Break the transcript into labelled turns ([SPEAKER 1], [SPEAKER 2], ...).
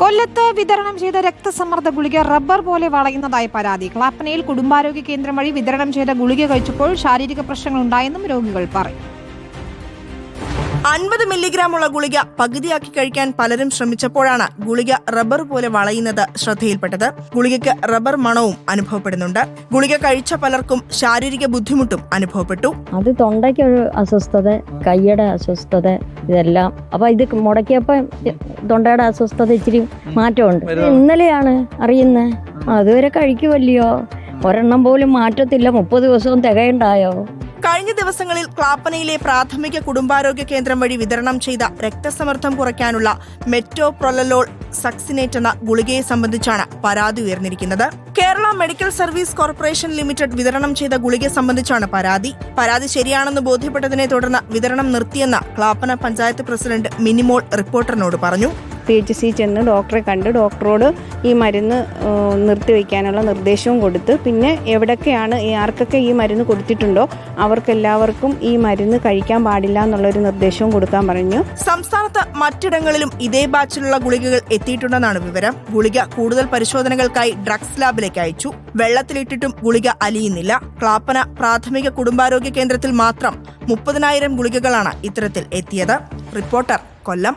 [SPEAKER 1] കൊല്ലത്ത് വിതരണം ചെയ്ത രക്തസമ്മർദ്ദ ഗുളിക റബ്ബർ പോലെ വളയുന്നതായി പരാതി. ക്ലാപ്പനയിൽ കുടുംബാരോഗ്യ കേന്ദ്രം വഴി വിതരണം ചെയ്ത ഗുളിക കഴിച്ചപ്പോൾ ശാരീരിക പ്രശ്നങ്ങൾ ഉണ്ടായെന്നും രോഗികൾ പറയും.
[SPEAKER 2] അൻപത് മില്ലിഗ്രാം ഉള്ള ഗുളിക പകുതിയാക്കി കഴിക്കാൻ പലരും ശ്രമിച്ചപ്പോഴാണ് ഗുളിക റബ്ബർ പോലെ വളയുന്നത് ശ്രദ്ധയിൽപ്പെട്ടത്. ഗുളികയ്ക്ക് റബ്ബർ മണവും അനുഭവപ്പെടുന്നുണ്ട്. ഗുളിക കഴിച്ച പലർക്കും ശാരീരിക ബുദ്ധിമുട്ടും അനുഭവപ്പെട്ടു.
[SPEAKER 3] അത് തൊണ്ടയ്ക്കൊരു അസ്വസ്ഥത കൈയുടെ അസ്വസ്ഥത ഇതെല്ലാം. അപ്പൊ ഇത് മുടക്കിയപ്പോ തൊണ്ടയുടെ അസ്വസ്ഥത ഇച്ചിരി മാറ്റമുണ്ട്. ഇന്നലെയാണ് അറിയുന്നത് അതുവരെ കഴിക്കുമല്ലയോ ഒരെണ്ണം പോലും മാറ്റത്തില്ല. മുപ്പത് ദിവസവും തികയുണ്ടായോ?
[SPEAKER 2] കഴിഞ്ഞ ദിവസങ്ങളിൽ ക്ലാപ്പനയിലെ പ്രാഥമിക കുടുംബാരോഗ്യ കേന്ദ്രം വഴി വിതരണം ചെയ്ത രക്തസമ്മർദ്ദം കുറയ്ക്കാനുള്ള മെറ്റോപ്രൊലലോൾ സക്സിനേറ്റ് എന്ന ഗുളികയെ സംബന്ധിച്ചാണ് പരാതി ഉയർന്നിരിക്കുന്നത്. Kerala medical service corporation limited വിതരണം ചെയ്ത ഗുളിക സംബന്ധിച്ചാണ് പരാതി. പരാതി ശരിയാണെന്ന് ബോധ്യപ്പെട്ടതിനെ തുടർന്ന് വിതരണം നിർത്തിയെന്ന് ക്ലാപ്പന പഞ്ചായത്ത് പ്രസിഡന്റ് മിനിമോൾ റിപ്പോർട്ടറിനോട് പറഞ്ഞു.
[SPEAKER 4] പി എച്ച് സി ചെന്ന് ഡോക്ടറെ കണ്ട് ഡോക്ടറോട് ഈ മരുന്ന് നിർത്തി നിർത്തിവെക്കാനുള്ള നിർദ്ദേശവും കൊടുത്ത് പിന്നെ എവിടൊക്കെയാണ് ആർക്കൊക്കെ ഈ മരുന്ന് കൊടുത്തിട്ടുണ്ടോ അവർക്കെല്ലാവർക്കും ഈ മരുന്ന് കഴിക്കാൻ പാടില്ല എന്നുള്ളൊരു നിർദ്ദേശവും കൊടുക്കാൻ പറഞ്ഞു.
[SPEAKER 2] സംസ്ഥാനത്ത് മറ്റിടങ്ങളിലും ഇതേ ബാച്ചിലുള്ള ഗുളികകൾ എത്തിയിട്ടുണ്ടെന്നാണ് വിവരം. ഗുളിക കൂടുതൽ പരിശോധനകൾക്കായി ഡ്രഗ്സ് ലാബിലേക്ക് അയച്ചു. വെള്ളത്തിലിട്ടിട്ടും ഗുളിക അലിയുന്നില്ല. ക്ലാപ്പന പ്രാഥമിക കുടുംബാരോഗ്യ കേന്ദ്രത്തിൽ മാത്രം മുപ്പതിനായിരം ഗുളികകളാണ് ഇത്തരത്തിൽ എത്തിയത്. റിപ്പോർട്ടർ കൊല്ലം.